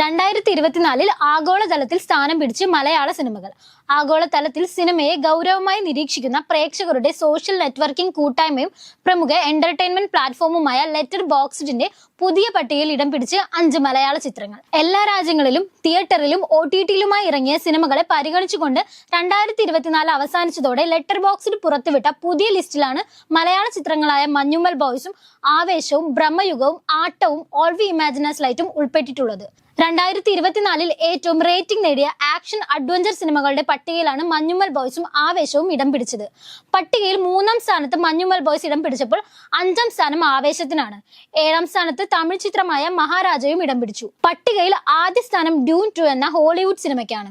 രണ്ടായിരത്തി ഇരുപത്തിനാലിൽ ആഗോളതലത്തിൽ സ്ഥാനം പിടിച്ച് മലയാള സിനിമകൾ. ആഗോളതലത്തിൽ സിനിമയെ ഗൗരവമായി നിരീക്ഷിക്കുന്ന പ്രേക്ഷകരുടെ സോഷ്യൽ നെറ്റ്വർക്കിംഗ് കൂട്ടായ്മയും പ്രമുഖ എന്റർടൈൻമെന്റ് പ്ലാറ്റ്ഫോമുമായ ലെറ്റർ ബോക്സിന്റെ പുതിയ പട്ടികയിൽ ഇടം പിടിച്ച് അഞ്ച് മലയാള ചിത്രങ്ങൾ. എല്ലാ രാജ്യങ്ങളിലും തിയേറ്ററിലും ഒ ടി ടിയിലുമായി ഇറങ്ങിയ സിനിമകളെ പരിഗണിച്ചുകൊണ്ട് രണ്ടായിരത്തി ഇരുപത്തിനാല് അവസാനിച്ചതോടെ ലെറ്റർ ബോക്സിൽ പുറത്തുവിട്ട പുതിയ ലിസ്റ്റിലാണ് മലയാള ചിത്രങ്ങളായ മഞ്ഞുമ്മൽ ബോയ്സും ആവേശവും ബ്രഹ്മയുഗവും ആട്ടവും ഓൾവി ഇമാജിനസ് ലൈറ്റും ഉൾപ്പെട്ടിട്ടുള്ളത്. രണ്ടായിരത്തി ഇരുപത്തിനാലിൽ ഏറ്റവും റേറ്റിംഗ് നേടിയ ആക്ഷൻ അഡ്വഞ്ചർ സിനിമകളുടെ പട്ടികയിലാണ് മഞ്ഞുമ്മൽ ബോയ്സും ആവേശവും ഇടം പിടിച്ചത്. പട്ടികയിൽ മൂന്നാം സ്ഥാനത്ത് മഞ്ഞുമ്മൽ ബോയ്സ് ഇടം പിടിച്ചപ്പോൾ അഞ്ചാം സ്ഥാനം ആവേശത്തിനാണ്. ഏഴാം സ്ഥാനത്ത് തമിഴ് ചിത്രമായ മഹാരാജയും ഇടം പിടിച്ചു. പട്ടികയിൽ ആദ്യ സ്ഥാനം ഡ്യൂൺ ടു എന്ന ഹോളിവുഡ് സിനിമയ്ക്കാണ്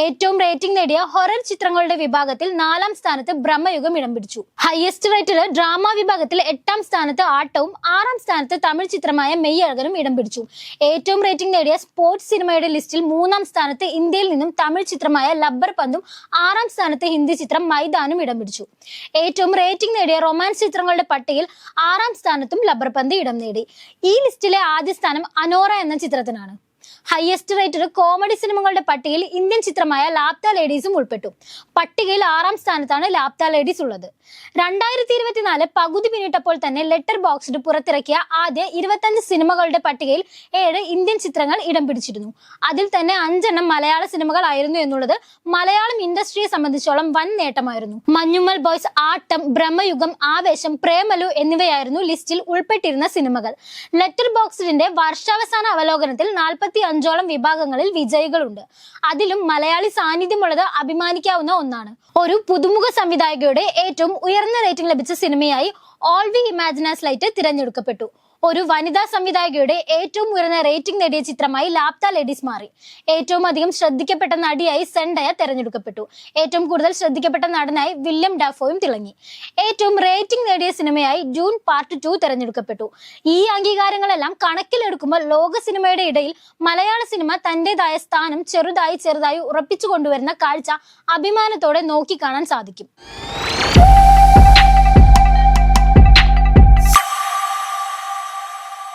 ഏറ്റവും റേറ്റിംഗ് നേടിയ ഹൊറർ ചിത്രങ്ങളുടെ വിഭാഗത്തിൽ നാലാം സ്ഥാനത്ത് ബ്രഹ്മയുഗം ഇടം പിടിച്ചു. ഹയസ്റ്റ് റേറ്റഡ് ഡ്രാമ വിഭാഗത്തിൽ എട്ടാം സ്ഥാനത്ത് ആട്ടവും ആറാം സ്ഥാനത്ത് തമിഴ് ചിത്രമായ മെയ്യഴകനും ഇടം പിടിച്ചു. ഏറ്റവും റേറ്റിംഗ് നേടിയ സ്പോർട്സ് സിനിമയുടെ ലിസ്റ്റിൽ മൂന്നാം സ്ഥാനത്ത് ഇന്ത്യയിൽ നിന്നും തമിഴ് ചിത്രമായ ലബ്ബർ പന്തും ആറാം സ്ഥാനത്ത് ഹിന്ദി ചിത്രം മൈതാനും ഇടം പിടിച്ചു. ഏറ്റവും റേറ്റിംഗ് നേടിയ റൊമാൻസ് ചിത്രങ്ങളുടെ പട്ടികയിൽ ആറാം സ്ഥാനത്തും ലബ്ബർ പന്ത് ഇടം നേടി. ഈ ലിസ്റ്റിലെ ആദ്യ സ്ഥാനം അനോറ എന്ന ചിത്രത്തിനാണ്. ഹയസ്റ്റ് റേറ്റഡ് കോമഡി സിനിമകളുടെ പട്ടികയിൽ ഇന്ത്യൻ ചിത്രമായ ലാപ്ത ലേഡീസും ഉൾപ്പെട്ടു. പട്ടികയിൽ ആറാം സ്ഥാനത്താണ് ലാപ്ത ലേഡീസ് ഉള്ളത്. രണ്ടായിരത്തി ഇരുപത്തിനാല് പകുതി പിന്നിട്ടപ്പോൾ തന്നെ ലെറ്റർ ബോക്സിൽ പുറത്തിറക്കിയ ആദ്യ ഇരുപത്തഞ്ച് സിനിമകളുടെ പട്ടികയിൽ ഏഴ് ഇന്ത്യൻ ചിത്രങ്ങൾ ഇടം പിടിച്ചിരുന്നു. അതിൽ തന്നെ അഞ്ചെണ്ണം മലയാള സിനിമകളായിരുന്നു എന്നുള്ളത് മലയാളം ഇൻഡസ്ട്രിയെ സംബന്ധിച്ചോളം വൻ നേട്ടമായിരുന്നു. മഞ്ഞുമ്മൽ ബോയ്സ് ആട്ടം ബ്രഹ്മയുഗം ആവേശം പ്രേമലു എന്നിവയായിരുന്നു ലിസ്റ്റിൽ ഉൾപ്പെട്ടിരുന്ന സിനിമകൾ ലെറ്റർ ബോക്സിന്റെ വർഷാവസാന അവലോകനത്തിൽ നാൽപ്പത്തി അഞ്ചോളം വിഭാഗങ്ങളിൽ വിജയികളുണ്ട്. അതിലും മലയാളി സാന്നിധ്യമുള്ളത് അഭിമാനിക്കാവുന്ന ഒന്നാണ്. ഒരു പുതുമുഖ സംവിധായകയുടെ ഏറ്റവും ഉയർന്ന റേറ്റിംഗ് ലഭിച്ച സിനിമയായി ഓൾ വി ഇമാജിനാസ് ലൈറ്റ് തിരഞ്ഞെടുക്കപ്പെട്ടു. ഒരു വനിതാ സംവിധായകയുടെ ഏറ്റവും ഉയർന്ന റേറ്റിംഗ് നേടിയ ചിത്രമായി ലാപ്ത ലേഡീസ് മാറി. ഏറ്റവും അധികം ശ്രദ്ധിക്കപ്പെട്ട നടിയായി സെൻഡയ തെരഞ്ഞെടുക്കപ്പെട്ടു. ഏറ്റവും കൂടുതൽ ശ്രദ്ധിക്കപ്പെട്ട നടനായി വില്യം ഡാഫോയും തിളങ്ങി. ഏറ്റവും റേറ്റിംഗ് നേടിയ സിനിമയായി ജൂൺ പാർട്ട് ടു തെരഞ്ഞെടുക്കപ്പെട്ടു. ഈ അംഗീകാരങ്ങളെല്ലാം കണക്കിലെടുക്കുമ്പോൾ ലോക സിനിമയുടെ ഇടയിൽ മലയാള സിനിമ തന്റേതായ സ്ഥാനം ചെറുതായി ചെറുതായി ഉറപ്പിച്ചു കൊണ്ടുവരുന്ന കാഴ്ച അഭിമാനത്തോടെ നോക്കിക്കാണാൻ സാധിക്കും.